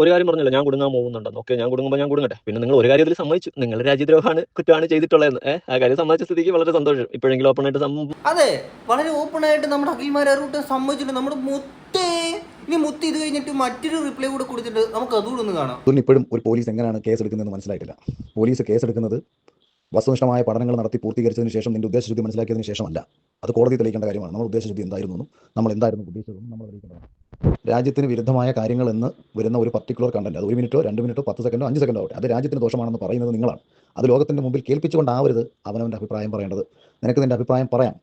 S2: ഒരു കാര്യം പറഞ്ഞല്ലോ ഞാൻ കുടുങ്ങാൻ പോകുന്നുണ്ടെന്ന്. ഓക്കെ ഞാൻ കുടുങ്ങുമ്പോൾ ഞാൻ കുടുങ്ങട്ടെ. പിന്നെ നിങ്ങൾ ഒരു കാര്യത്തിൽ സമ്മതിച്ചു. നിങ്ങൾ രാജ്യദ്രോഹമാണ് കുറ്റമാണ് ചെയ്തിട്ടുള്ളതെന്ന്. ഏഹ് ആ കാര്യം സമ്മതിച്ച സ്ഥിതിക്ക് വളരെ സന്തോഷം. ഇപ്പോഴെങ്കിലും ഓപ്പൺ ആയിട്ട്
S3: അതെ വളരെ ഓപ്പൺ ആയിട്ട് നമ്മുടെ അഖിൽമാരോട്ട് സമ്മതിച്ചിട്ട് നമ്മുടെ മുത്തേ ഇനി മുത്തി ഇത് കഴിഞ്ഞിട്ട് മറ്റൊരു റിപ്ലൈ കൂടെ കൊടുത്തിട്ട് നമുക്ക് അതുകൂടെ ഒന്ന് കാണാം.
S1: ഇപ്പോഴും ഒരു പോലീസ് എങ്ങനെയാണ് കേസ് എടുക്കുന്നതെന്ന് മനസ്സിലായിട്ടില്ല. പോലീസ് കേസ് എടുക്കുന്നത് വസ്തുനിഷ്ഠമായ പഠനങ്ങൾ നടത്തി പൂർത്തീകരിച്ചതിന് ശേഷം നിന്റെ ഉദ്ദേശശുദ്ധി മനസ്സിലാക്കിയതിന് ശേഷമല്ല. അത് കോടതി തെളിയിക്കേണ്ട കാര്യമാണ്. നമ്മൾ ഉദ്ദേശശുദ്ധി എന്തായിരുന്നു നമ്മൾ എന്തായിരുന്നു ഉദ്ദേശിച്ചതെന്നും നമ്മൾ തെളിയിക്കേണ്ടതാണ് രാജ്യത്തിന് വിരുദ്ധമായ കാര്യങ്ങൾ എന്ന് വരുന്ന ഒരു പർട്ടിക്കുലർ കണ്ടന്റ് അത് ഒരു മിനിറ്റോ രണ്ട് മിനിറ്റോ പത്ത് സെക്കൻഡോ അഞ്ച് സെക്കൻഡോ ആവട്ടെ. അത് രാജ്യത്തിന് ദോഷമാണെന്ന് പറയുന്നത് നിങ്ങളാണ്. അത് ലോകത്തിന്റെ മുമ്പിൽ കേൾപ്പിച്ചുകൊണ്ടാവരുത് അവനവന്റെ അഭിപ്രായം പറയേണ്ടത്. നിനക്ക് നിന്റെ അഭിപ്രായം പറയാം.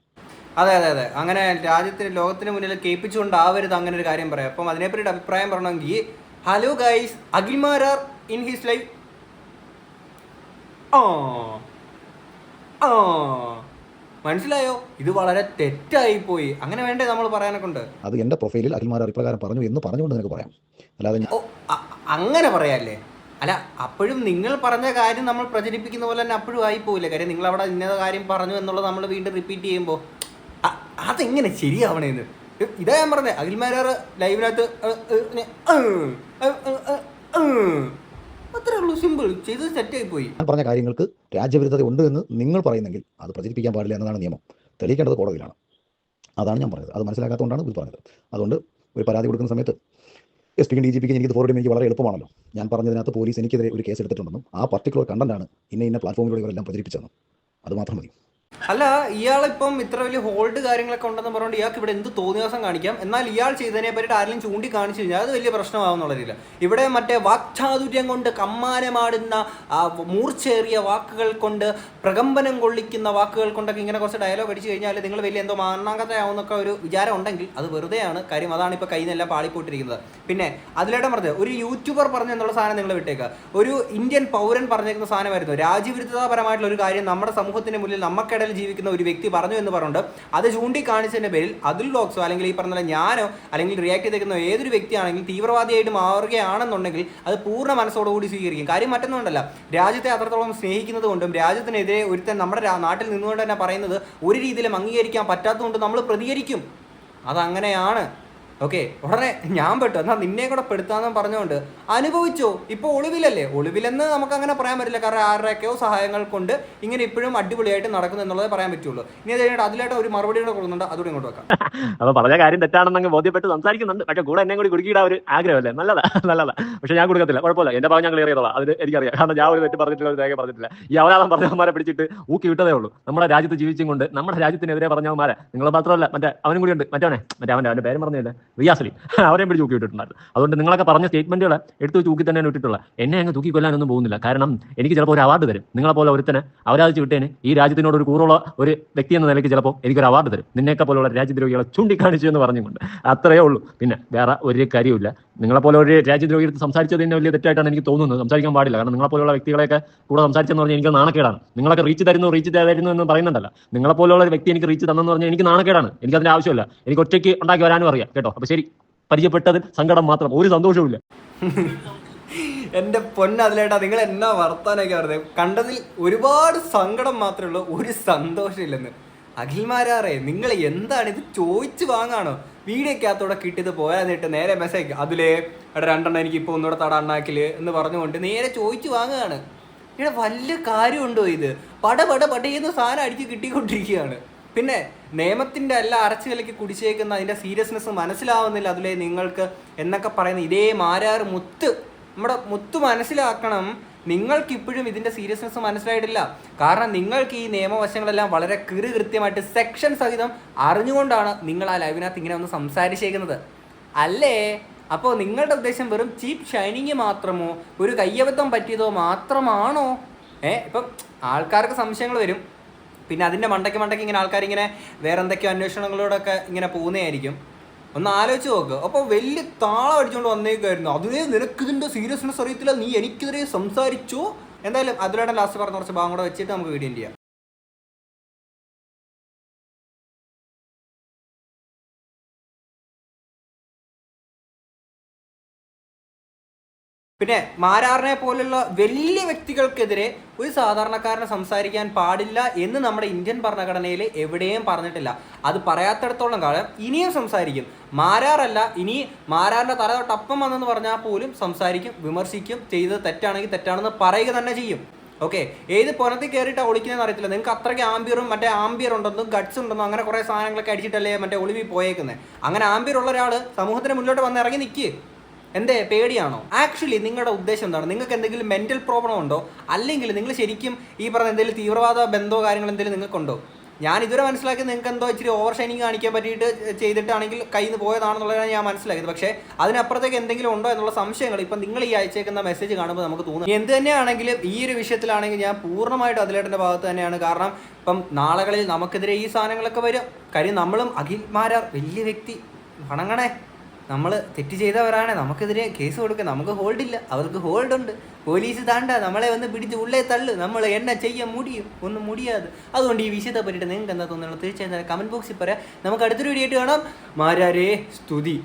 S3: അതെ അതെ അതെ. അങ്ങനെ രാജ്യത്തിന് ലോകത്തിന് മുന്നിൽ കേൾപ്പിച്ചുകൊണ്ടാവരുത് അങ്ങനെ ഒരു കാര്യം പറയാം. അപ്പം അതിനെപ്പറ്റി അഭിപ്രായം പറയണമെങ്കിൽ hello guys Akhil Marar in his life ഓ ആ. മനസ്സിലായോ? ഇത് വളരെ തെറ്റായി പോയി അങ്ങനെ വേണ്ടേ നമ്മൾ പറയാനൊക്കെ ഉണ്ട്?
S1: അത് എന്റെ പ്രൊഫൈലിൽ അഖിൽമാർ ഇപ്രകാരം പറഞ്ഞു എന്ന് പറഞ്ഞുകൊണ്ട് നിനക്ക് പറയാം. അല്ലാതെ
S3: ഓ അ- അങ്ങനെ പറയാല്ലേ? അല്ല അപ്പോഴും നിങ്ങൾ പറഞ്ഞ കാര്യം നമ്മൾ പ്രചരിപ്പിക്കുന്ന പോലെ തന്നെ അപ്പോഴും ആയി പോയില്ല കാര്യം നിങ്ങൾ അവിടെ ഇന്ന കാര്യം പറഞ്ഞു എന്നുള്ളത് നമ്മൾ വീണ്ടും റിപ്പീറ്റ് ചെയ്യുമ്പോൾ അതെങ്ങനെ ശരിയാവണേന്ന്? ഇ- ഇതാ ഞാൻ പറഞ്ഞത് അഖിൽമാരാർ ലൈവിനകത്ത്.
S1: പറഞ്ഞ കാര്യങ്ങൾക്ക് രാജ്യവിരുദ്ധത ഉണ്ട് എന്ന് നിങ്ങൾ പറയുന്നെങ്കിൽ അത് പ്രചരിപ്പിക്കാൻ പാടില്ല എന്നതാണ് നിയമം. തെളിയിക്കേണ്ടത് കോടതിയിലാണ്. അതാണ് ഞാൻ പറഞ്ഞത്. അത് മനസ്സിലാക്കാത്തതുകൊണ്ടാണ് ഇത് പറഞ്ഞത്. അതുകൊണ്ട് ഒരു പരാതി കൊടുക്കുന്ന സമയത്ത് എസ് പിക്കും ഡി ജി പിക്കും എനിക്ക് ഫോർവേഡ് എനിക്ക് വളരെ എളുപ്പമാണല്ലോ. ഞാൻ പറഞ്ഞതിനകത്ത് പോലീസ് എനിക്കെതിരെ ഒരു കേസ് എടുത്തിട്ടുണ്ടെന്നും ആ പർട്ടിക്കുലർ കണ്ടന്റാണ് ഇന്ന ഇന്ന പ്ലാറ്റ്ഫോമിലൂടെ ഇവരെല്ലാം പ്രചരിപ്പിച്ചതെന്നും. അത് മാത്രം മതി.
S3: അല്ല ഇയാളിപ്പം ഇത്ര വലിയ ഹോൾഡ് കാര്യങ്ങളൊക്കെ ഉണ്ടെന്ന് പറഞ്ഞുകൊണ്ട് ഇയാൾക്ക് ഇവിടെ എന്ത് തോന്നിയാസം കാണിക്കാം? എന്നാൽ ഇയാൾ ചെയ്തതിനെ പറ്റിയിട്ട് ആരെങ്കിലും ചൂണ്ടിക്കാണിച്ചു കഴിഞ്ഞാൽ അത് വലിയ പ്രശ്നമാവുന്നുള്ളതില്ല ഇവിടെ മറ്റേ വാക്ചാതുര്യം കൊണ്ട് കമ്മാനമാടുന്ന മൂർച്ചേറിയ വാക്കുകൾ കൊണ്ട് പ്രകമ്പനം കൊള്ളിക്കുന്ന വാക്കുകൾ കൊണ്ടൊക്കെ ഇങ്ങനെ കുറച്ച് ഡയലോഗ് അടിച്ചു കഴിഞ്ഞാൽ നിങ്ങൾ വലിയ എന്തോ മാണ്ണാങ്കത്തയാവുന്നൊക്കെ ഒരു വിചാരം ഉണ്ടെങ്കിൽ അത് വെറുതെയാണ്. കാര്യം അതാണ് ഇപ്പോൾ കയ്യിൽ നിന്നെല്ലാം പാളിപ്പോട്ടിരിക്കുന്നത്. പിന്നെ അതിലേട്ടം പറഞ്ഞത് ഒരു യൂട്യൂബർ പറഞ്ഞു എന്നുള്ള സാധനം നിങ്ങൾ വിട്ടേക്കുക ഒരു ഇന്ത്യൻ പൗരൻ പറഞ്ഞേക്കുന്ന സാധനമായിരുന്നു. രാജ്യവിരുദ്ധതാപരമായിട്ടുള്ള ഒരു കാര്യം നമ്മുടെ സമൂഹത്തിന് മുന്നിൽ നമുക്കിടയിൽ ജീവിക്കുന്ന ഒരു വ്യക്തി പറഞ്ഞു എന്ന് പറഞ്ഞുകൊണ്ട് അത് ചൂണ്ടിക്കാണിച്ചതിന്റെ പേരിൽ അതുൽ ഡോക്സോ അല്ലെങ്കിൽ ഈ പറഞ്ഞ ഞാനോ അല്ലെങ്കിൽ റിയാക്ട് ചെയ്തേക്കുന്ന ഏതൊരു വ്യക്തിയാണെങ്കിലും തീവ്രവാദിയായിട്ട് മാറുകയാണെന്നുണ്ടെങ്കിൽ അത് പൂർണ മനസ്സോടുകൂടി സ്വീകരിക്കും. കാര്യം മറ്റൊന്നുമുണ്ടല്ല രാജ്യത്തെ അത്രത്തോളം സ്നേഹിക്കുന്നത് കൊണ്ടും രാജ്യത്തിനെതിരെ ഒരുത്തൻ നമ്മുടെ നാട്ടിൽ നിന്നുകൊണ്ട് തന്നെ പറയുന്നത് ഒരു രീതിയിലും അംഗീകരിക്കാൻ പറ്റാത്തതുകൊണ്ട് നമ്മൾ പ്രതികരിക്കും. അതങ്ങനെയാണ്. ഓക്കെ ഉടനെ ഞാൻ പെട്ടു. എന്നാൽ നിന്നെ കൂടെ പെടുത്താന്ന് പറഞ്ഞുകൊണ്ട് അനുഭവിച്ചോ. ഇപ്പോൾ ഒളിവിലല്ലേ? ഒളിവിലെന്ന് നമുക്ക് അങ്ങനെ പറയാൻ പറ്റില്ല. കാരണം ആരുടെയൊക്കെയോ സഹായങ്ങൾ കൊണ്ട് ഇങ്ങനെ ഇപ്പോഴും അടിപൊളിയായിട്ട് നടക്കുന്നു എന്നുള്ളതേ പറയാൻ പറ്റുള്ളൂ. ഇനി അത് കഴിഞ്ഞിട്ട് അതിലായിട്ട് ഒരു മറുപടി കൂടെ കൊടുക്കുന്നുണ്ട്. അതുകൂടി ഇങ്ങോട്ട് വെക്കാം.
S2: അപ്പൊ പറഞ്ഞ കാര്യം തെറ്റാണെന്നങ്ങ് ബോധ്യപ്പെട്ട് സംസാരിക്കുന്നുണ്ട്. പക്ഷെ കൂടെ എന്നെ കൂടി കുടുക്കിയിടാൻ ഒരു ആഗ്രഹമല്ലേ? നല്ലതാ നല്ലതാ. പക്ഷെ ഞാൻ കൊടുക്കത്തില്ല. കുഴപ്പമില്ല. എന്റെ ഭാഗം ഞാൻ ക്ലിയർ അത് എനിക്കറിയാം. കാരണം ഞാൻ ഒരു തെറ്റ് പറഞ്ഞിട്ടില്ല ഒരു രേഖ പറഞ്ഞിട്ടില്ല. ഈ അവരാളം പറഞ്ഞവന്മാരെ പിടിച്ചിട്ട് ഊക്കി വിട്ടതേ ഉള്ളൂ. നമ്മുടെ രാജ്യത്ത് ജീവിച്ചും കൊണ്ട് നമ്മുടെ രാജ്യത്തിനെതിരെ പറഞ്ഞവന്മാരെ. നിങ്ങൾ മാത്രമല്ല. മറ്റേ അവനും കൂടി ഉണ്ട്. മറ്റവനെ മറ്റേ അവന്റെ അവന്റെ പേര് പറഞ്ഞില്ല? റിയാസലി. അവരെയും പിടിച്ച് തൂക്കി വിട്ടിട്ടുണ്ടായിരുന്നു. അതുകൊണ്ട് നിങ്ങളൊക്കെ പറഞ്ഞ സ്റ്റേറ്റ്മെന്റുകൾ എടുത്ത് തൂക്കി തന്നെ ഇട്ടിട്ടുള്ള എന്നെ അങ്ങ് തൂക്കി കൊല്ലാനൊന്നും പോകുന്നില്ല. കാരണം എനിക്ക് ചിലപ്പോൾ ഒരു അവാർഡ് തരും. നിങ്ങളെ പോലെ ഒരുത്തനെ അവരാധിച്ച് വിട്ടേന് ഈ രാജ്യത്തിനോട് ഒരു കൂറുള്ള ഒരു വ്യക്തി എന്ന നിലയ്ക്ക് ചിലപ്പോൾ എനിക്കൊരു അവാർഡ് തരും. നിന്നെയൊക്കെ പോലുള്ള രാജ്യദ്രോഹികളെ ചൂണ്ടിക്കാണിച്ചു എന്ന് പറഞ്ഞുകൊണ്ട്. അത്രയേ ഉള്ളൂ. പിന്നെ വേറെ ഒരു കാര്യമില്ല നിങ്ങളെ പോലെ ഒരു രാജ്യദ്രോഹി എടുത്ത് സംസാരിച്ചത് തന്നെ വലിയ തെറ്റായിട്ടാണ് എനിക്ക് തോന്നുന്നത്. സംസാരിക്കാൻ പാടില്ല. കാരണം നിങ്ങളെ പോലുള്ള വ്യക്തികളെയൊക്കെ കൂടെ സംസാരിച്ചെന്ന് പറഞ്ഞാൽ എനിക്ക് നാണക്കേടാണ്. നിങ്ങളൊക്കെ റീച്ച് തരുന്നു റീച്ച് തരുന്നു എന്ന് പറയുന്നുണ്ടല്ല. നിങ്ങളെ പോലുള്ള ഒരു വ്യക്തി എനിക്ക് റീച്ച് തന്നെന്ന് പറഞ്ഞാൽ എനിക്ക് നാണക്കേടാണ്. എനിക്ക് അതിന്റെ ആവശ്യമില്ല. എനിക്ക് ഒറ്റയ്ക്ക് ഉണ്ടാക്കി വരാനും അറിയാം കേട്ടോ? അപ്പൊ ശരി. പരിചയപ്പെട്ടത് സങ്കടം മാത്രം. ഒരു സന്തോഷവും
S3: എന്റെ പൊന്നതിലേട്ടാ നിങ്ങൾ എന്നാ വർത്താനൊക്കെ പറഞ്ഞത് കണ്ടതിൽ ഒരുപാട് സങ്കടം മാത്രമേ ഉള്ളൂ ഒരു സന്തോഷമില്ലെന്ന്. അഖിൽമാരാറേ നിങ്ങൾ എന്താണ് ഇത് ചോദിച്ചു വാങ്ങാണോ? വീഡിയോക്കകത്തൂടെ കിട്ടിയത് പോരാന്നിട്ട് നേരെ മെസ്സേജ് അതിലേ എടാ രണ്ടെണ്ണം എനിക്ക് ഇപ്പോൾ ഒന്നുകൂടെ തട അണ്ണാക്കിൽ എന്ന് പറഞ്ഞുകൊണ്ട് നേരെ ചോദിച്ചു വാങ്ങുകയാണ്. ഇവിടെ വലിയ കാര്യമുണ്ടോ ഇത്? പട പട പടയെന്ന് സാധനം അടിച്ച് കിട്ടിക്കൊണ്ടിരിക്കുകയാണ്. പിന്നെ നിയമത്തിന്റെ എല്ലാ അരച്ചു കലക്കി കുടിച്ചേക്കുന്ന അതിന്റെ സീരിയസ്നെസ് മനസ്സിലാവുന്നില്ല. അതിലെ നിങ്ങൾക്ക് എന്നൊക്കെ പറയുന്ന ഇതേ മാരാറ് മുത്ത് നമ്മുടെ മുത്ത് മനസ്സിലാക്കണം. നിങ്ങൾക്ക് ഇപ്പോഴും ഇതിന്റെ സീരിയസ്നെസ് മനസ്സിലായിട്ടില്ല. കാരണം നിങ്ങൾക്ക് ഈ നിയമവശങ്ങളെല്ലാം വളരെ കൃതി കൃത്യമായിട്ട് സെക്ഷൻ സഹിതം അറിഞ്ഞുകൊണ്ടാണ് നിങ്ങൾ ആ ലൈവിനകത്ത് ഇങ്ങനെ ഒന്ന് സംസാരിച്ചേക്കുന്നത്. അല്ലേ? അപ്പോൾ നിങ്ങളുടെ ഉദ്ദേശം വെറും ചീപ്പ് ഷൈനിങ് മാത്രമോ? ഒരു കയ്യബദ്ധം പറ്റിയതോ മാത്രമാണോ? ഏ ഇപ്പം ആൾക്കാർക്ക് സംശയങ്ങൾ വരും. പിന്നെ അതിന്റെ മണ്ടയ്ക്ക് മണ്ടയ്ക്ക് ഇങ്ങനെ ആൾക്കാർ ഇങ്ങനെ വേറെ എന്തൊക്കെയോ അന്വേഷണങ്ങളോടൊക്കെ ഇങ്ങനെ പോകുന്നതായിരിക്കും. ഒന്ന് ആലോചിച്ച് നോക്ക്. അപ്പോൾ വലിയ താളം അടിച്ചുകൊണ്ട് വന്നേക്കായിരുന്നു. അതിനെ നിനക്ക് ഇതിന്റെ സീരിയസ്നെസ് അറിയത്തില്ല. നീ എനിക്കെതിരെ സംസാരിച്ചോ. എന്തായാലും അതിലൂടെ ലാസ്റ്റ് പറഞ്ഞ കുറച്ച് ഭാഗം കൂടെ വെച്ചിട്ട് നമുക്ക് വീഡിയോ ചെയ്യാം. പിന്നെ മാരാറിനെ പോലുള്ള വലിയ വ്യക്തികൾക്കെതിരെ ഒരു സാധാരണക്കാരനെ സംസാരിക്കാൻ പാടില്ല എന്ന് നമ്മുടെ ഇന്ത്യൻ ഭരണഘടനയിൽ എവിടെയും പറഞ്ഞിട്ടില്ല. അത് പറയാത്തിടത്തോളം കാലം ഇനിയും സംസാരിക്കും. മാരാറല്ല ഇനി മാരാറിന്റെ തല തൊട്ടപ്പം വന്നെന്ന് പറഞ്ഞാൽ പോലും സംസാരിക്കും വിമർശിക്കും ചെയ്തത് തെറ്റാണെങ്കിൽ തെറ്റാണെന്ന് പറയുക തന്നെ ചെയ്യും. ഓക്കെ? ഏത് പുറത്ത് കയറിയിട്ട് ഒളിക്കുന്നതെന്ന് അറിയത്തില്ല. നിങ്ങൾക്ക് അത്രയ്ക്ക് ആംബിയറും മറ്റേ ആംബിയർ ഉണ്ടെന്നും ഗഡ്സ് ഉണ്ടെന്നും അങ്ങനെ കുറേ സാധനങ്ങളൊക്കെ അടിച്ചിട്ടല്ലേ മറ്റേ ഒളിവിൽ പോയേക്കുന്നത് അങ്ങനെ ആംബിയർ ഉള്ള ഒരാൾ സമൂഹത്തിന് മുന്നോട്ട് വന്ന് ഇറങ്ങി നിൽക്കുക എന്തേ പേടിയാണോ? ആക്ച്വലി നിങ്ങളുടെ ഉദ്ദേശം എന്താണ്? നിങ്ങൾക്ക് എന്തെങ്കിലും മെന്റൽ പ്രോബ്ലം ഉണ്ടോ? അല്ലെങ്കിൽ നിങ്ങൾ ശരിക്കും ഈ പറഞ്ഞ എന്തെങ്കിലും തീവ്രവാദ ബന്ധോ കാര്യങ്ങൾ എന്തെങ്കിലും നിങ്ങൾക്കുണ്ടോ? ഞാൻ ഇതുവരെ മനസ്സിലാക്കി നിങ്ങൾക്ക് എന്തോ ഇച്ചിരി ഓവർ ഷൈനിങ് കാണിക്കാൻ പറ്റിയിട്ട് ചെയ്തിട്ടാണെങ്കിൽ കയ്യിൽ നിന്ന് പോയതാണെന്നുള്ളതാണ് ഞാൻ മനസ്സിലാക്കിയത്. പക്ഷേ അതിനപ്പുറത്തേക്ക് എന്തെങ്കിലും ഉണ്ടോ എന്നുള്ള സംശയങ്ങൾ ഇപ്പം നിങ്ങൾ ഈ അയച്ചേക്കുന്ന മെസ്സേജ് കാണുമ്പോൾ നമുക്ക് തോന്നും. എന്ത് തന്നെയാണെങ്കിലും ഈ ഒരു വിഷയത്തിലാണെങ്കിൽ ഞാൻ പൂർണമായിട്ട് അതിലേട്ടന്റെ ഭാഗത്ത് തന്നെയാണ്. കാരണം ഇപ്പം നാളുകളിൽ നമുക്കെതിരെ ഈ സാധനങ്ങളൊക്കെ വരും. കാര്യം നമ്മളും അഖിൽമാരാർ വലിയ വ്യക്തി. വണങ്ങണേ. നമ്മൾ തെറ്റ് ചെയ്തവരാണ്. നമുക്കെതിരെ കേസ് കൊടുക്കുക നമുക്ക് ഹോൾഡ് ഇല്ല. അവർക്ക് ഹോൾഡ് ഉണ്ട്. പോലീസ് താണ്ട നമ്മളെ വന്ന് പിടിച്ച് ഉള്ളേ തള്ളു. നമ്മൾ എന്നെ ചെയ്യാൻ മുടിയും. ഒന്നും മുടിയാതെ. അതുകൊണ്ട് ഈ വിഷയത്തെ പറ്റിയിട്ട് നിങ്ങൾക്ക് എന്താ തോന്നുന്നത്? തീർച്ചയായും കമന്റ് ബോക്സിൽ പറയാം. നമുക്ക് അടുത്തൊരു വീഡിയോ ആയിട്ട് കാണാം. മാരാരേ സ്തുതി.